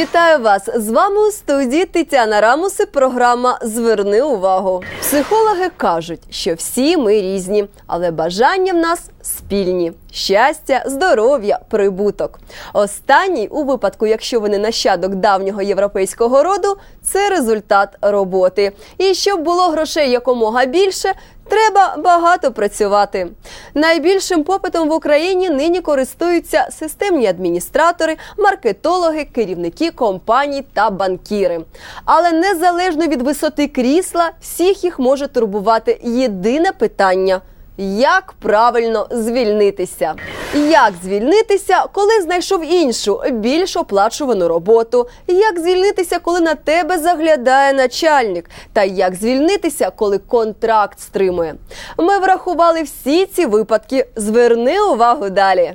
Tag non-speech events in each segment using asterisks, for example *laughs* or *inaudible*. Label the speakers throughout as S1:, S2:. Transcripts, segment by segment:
S1: Вітаю вас! З вами у студії Тетяна Рамуси. Програма Зверни увагу. Психологи кажуть, що всі ми різні, але бажання в нас спільні: щастя, здоров'я, прибуток. Останній, у випадку, якщо ви не нащадок давнього європейського роду, це результат роботи. І щоб було грошей якомога більше. Треба багато працювати. Найбільшим попитом в Україні нині користуються системні адміністратори, маркетологи, керівники компаній та банкіри. Але незалежно від висоти крісла, всіх їх може турбувати єдине питання. Як правильно звільнитися? Як звільнитися, коли знайшов іншу більш оплачувану роботу? Як звільнитися, коли на тебе заглядає начальник? Та як звільнитися, коли контракт стримує? Ми врахували всі ці випадки. Зверни увагу далі.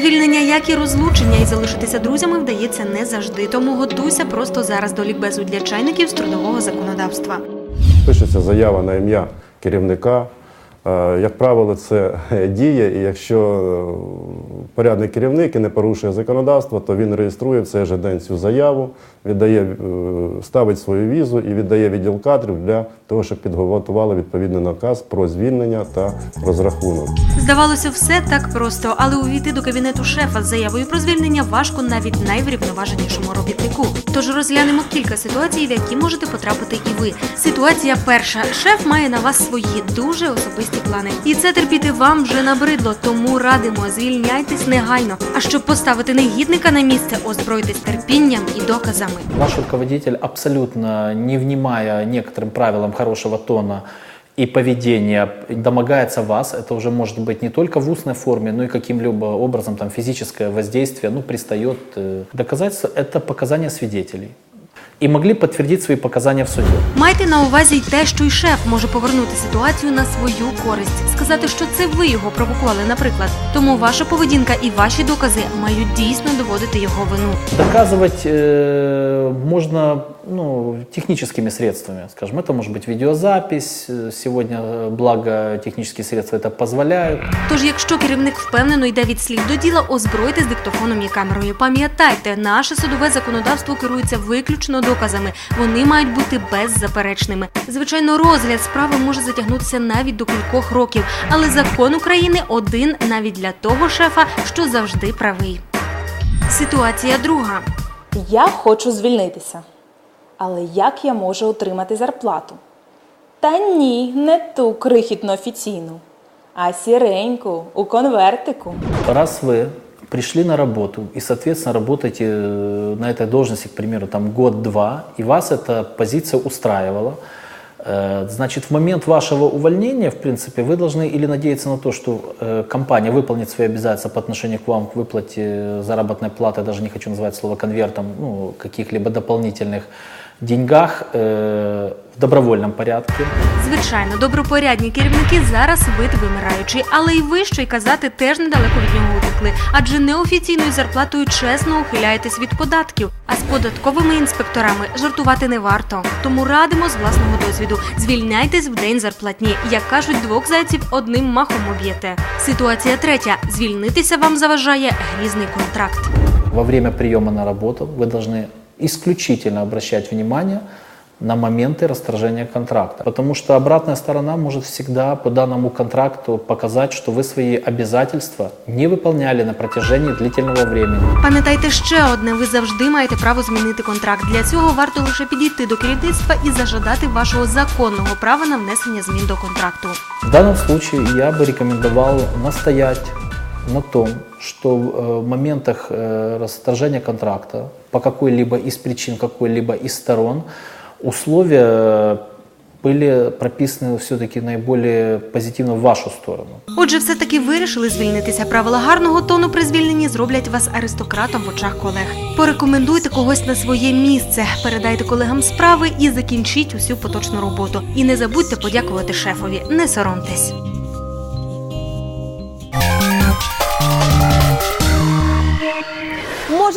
S2: Звільнення, як і розлучення, і залишитися друзями вдається не завжди. Тому готуйся просто зараз до лікбезу для чайників з трудового законодавства.
S3: Пишеться заява на ім'я керівника. Е, Як правило, це *laughs* діє, і якщо е, порядний керівник і не порушує законодавство, то він реєструє в цей же день цю заяву, віддає, е, ставить свою візу і віддає відділ кадрів для того, щоб підготували відповідний наказ про звільнення та розрахунок.
S2: Здавалося, все так просто, але увійти до кабінету шефа з заявою про звільнення важко навіть найврівноваженішому робітнику. Тож розглянемо кілька ситуацій, в які можете потрапити і ви. Ситуація перша: шеф має на вас свої дуже особисті плани, і це терпіти вам вже набридло. Тому радимо звільняйтесь негайно. А щоб поставити негідника на місце, озбройтесь терпінням і доказами.
S4: Ваш руководитель, абсолютно не внимая некоторым правилам хорошего тона и поведения, домогается вас. Это уже может быть не только в устной форме, но и каким-либо образом там, физическое воздействие, ну, пристает. э. Доказательство – это показания свидетелей. И могли підтвердити свої показання в суді.
S2: Майте на увазі й те, що й шеф може повернути ситуацію на свою користь, сказати, що це ви його провокували, наприклад. Тому ваша поведінка і ваші докази мають дійсно доводити його вину.
S4: Доказувати е можно ну, техническими средствами, скажем, это может быть видеозапись, Э, сегодня, э, благо, технические средства это позволяют.
S2: Тож, якщо керівник впевнено йде від слів до діла, озбройте з диктофоном і камерою. Пам'ятайте, наше судове законодавство керується виключно доказами. Вони мають бути беззаперечними. Звичайно, розгляд справи може затягнутися навіть до кількох років, але закон України один навіть для того шефа, що завжди правий. Ситуація друга.
S5: Я хочу звільнитися. Але як я можу отримати зарплату? Та ні, не ту крихітну офіційну, а сіреньку у конвертику.
S4: Раз вы пришли на работу и, соответственно, работаете э, на этой должности, к примеру, там год-два, и вас эта позиция устраивала, э, значит, в момент вашего увольнения, в принципе, вы должны или надеяться на то, что э, компания выполнит свои обязательства по отношению к вам к выплате заработной платы, даже не хочу называть слово конвертом, ну, каких-либо дополнительных деньгах э, в добровольном порядке.
S2: Звичайно, добропорядні керівники зараз вид вимираючий, але й ви, що й казати, теж недалеко від нього утекли, адже неофіційною зарплатою чесно ухиляєтесь від податків. А з податковими інспекторами жартувати не варто. Тому радимо з власного досвіду. Звільняйтесь в день зарплатні. Як кажуть, двох зайців одним махом об'єте. Ситуація третя: звільнитися вам заважає грізний контракт.
S4: Во время приема на работу вы должны исключительно обращать внимание на моменты расторжения контракта. Потому что обратная сторона может всегда по данному контракту показать, что вы свои обязательства не выполняли на протяжении длительного времени.
S2: Пам'ятайте ще одне: ви завжди маєте право змінити контракт. Для цього варто лише підійти до керівництва і зажадати вашого законного права на внесення змін до контракту.
S4: В данном случае я бы рекомендовал настоять на том, что э, в моментах э, расторжения контракта по какой-либо из причин, какой-либо из сторон условия были прописаны все-таки наиболее позитивно в вашу сторону.
S2: Отже, все таки вирішили звільнитися. Правила гарного тону при звільненні зроблять вас аристократом в очах колег. Порекомендуйте когось на своє місце, передайте колегам справи і закінчіть усю поточну роботу. І не забудьте подякувати шефові. Не соромтесь.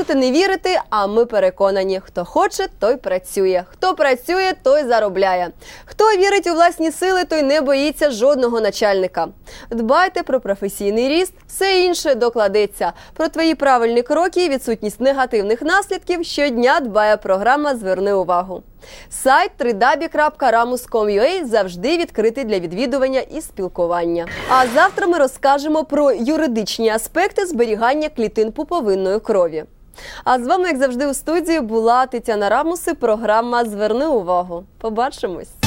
S1: Можете не вірити, а ми переконані, хто хоче, той працює. Хто працює, той заробляє. Хто вірить у власні сили, той не боїться жодного начальника. Дбайте про професійний ріст, все інше докладеться. Про твої правильні кроки і відсутність негативних наслідків щодня дбає програма Зверни увагу. Сайт www.ramus.com.ua завжди відкритий для відвідування і спілкування. А завтра ми розкажемо про юридичні аспекти зберігання клітин пуповинної крові. А з вами, як завжди, у студії була Тетяна Рамуси. Програма Зверни увагу. Побачимось.